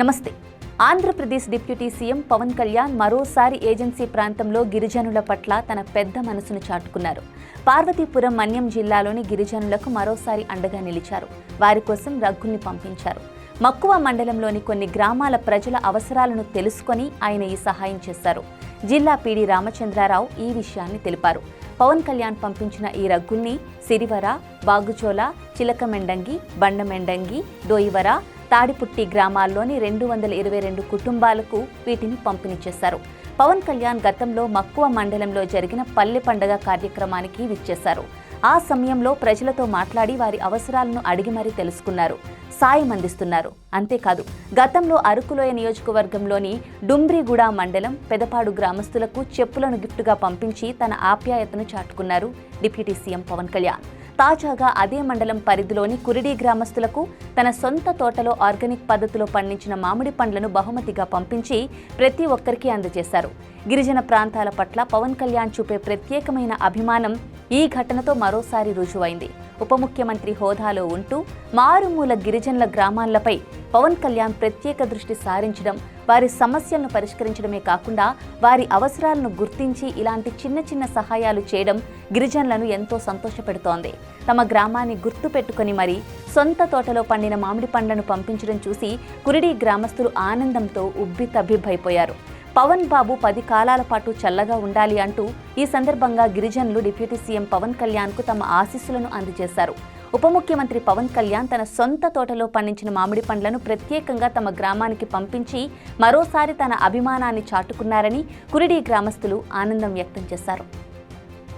నమస్తే. Andhra Pradesh deputy CM Pawan Kalyan మరోసారి agency ప్రాంతంలో గిరిజనుల పట్ల తన పెద్ద మనసును చాటుకున్నారు. పార్వతీపురం మన్యం జిల్లాలోని గిరిజనులకు మరోసారి అండగా నిలిచారు. వారి కోసం రగ్గుల్ని పంపించారు. మక్కువ మండలంలోని కొన్ని గ్రామాల ప్రజల అవసరాలను తెలుసుకొని ఆయన ఈ సహాయం చేశారు. జిల్లా పీడి రామచంద్రారావు ఈ విషయాన్ని తెలిపారు. పవన్ కళ్యాణ్ పంపించిన ఈ రగ్గుల్ని సిరివర బాగుచోల చిలకమెండంగి బండమెండంగి డోయివర తాడిపుట్టి గ్రామాల్లోని రెండు వందల ఇరవై రెండు కుటుంబాలకు వీటిని పంపిణీ చేశారు. పవన్ కళ్యాణ్ గతంలో మక్కువ మండలంలో జరిగిన పల్లె పండగ కార్యక్రమానికి విచ్చేశారు. ఆ సమయంలో ప్రజలతో మాట్లాడి వారి అవసరాలను అడిగి మరీ తెలుసుకున్నారు. సాయం అందిస్తున్నారు. అంతేకాదు గతంలో అరకులోయ నియోజకవర్గంలోని డుంబ్రిగూడ మండలం పెదపాడు గ్రామస్తులకు చెప్పులను గిఫ్టుగా పంపించి తన ఆప్యాయతను చాటుకున్నారు డిప్యూటీ సీఎం పవన్ కళ్యాణ్. తాజాగా అదే మండలం పరిధిలోని కురిడి గ్రామస్తులకు తన సొంత తోటలో ఆర్గానిక్ పద్ధతిలో పండించిన మామిడి పండ్లను బహుమతిగా పంపించి ప్రతి ఒక్కరికి అందజేశారు. గిరిజన ప్రాంతాల పట్ల పవన్ కళ్యాణ్ చూపే ప్రత్యేకమైన అభిమానం ఈ ఘటనతో మరోసారి రుజువైంది. ఉప ముఖ్యమంత్రి హోదాలో ఉంటూ మారుమూల గిరిజనుల గ్రామాలపై పవన్ కళ్యాణ్ ప్రత్యేక దృష్టి సారించడం వారి సమస్యలను పరిష్కరించడమే కాకుండా వారి అవసరాలను గుర్తించి ఇలాంటి చిన్న చిన్న సహాయాలు చేయడం గిరిజనులను ఎంతో సంతోషపెడుతోంది. తమ గ్రామాన్ని గుర్తు పెట్టుకుని మరి సొంత తోటలో పండిన మామిడి పండ్లను పంపించడం చూసి కురిడి గ్రామస్తులు ఆనందంతో ఉబ్బితబ్బిబ్బైపోయారు పవన్ బాబు పది కాలాల పాటు చల్లగా ఉండాలి అంటూ ఈ సందర్భంగా గిరిజనులు డిప్యూటీ సీఎం పవన్ కళ్యాణ్కు తమ ఆశీస్సులను అందజేశారు. ఉప ముఖ్యమంత్రి పవన్ కళ్యాణ్ తన సొంత తోటలో పండించిన మామిడి పండ్లను ప్రత్యేకంగా తమ గ్రామానికి పంపించి మరోసారి తన అభిమానాన్ని చాటుకున్నారని కురిడి గ్రామస్తులు ఆనందం వ్యక్తం చేశారు.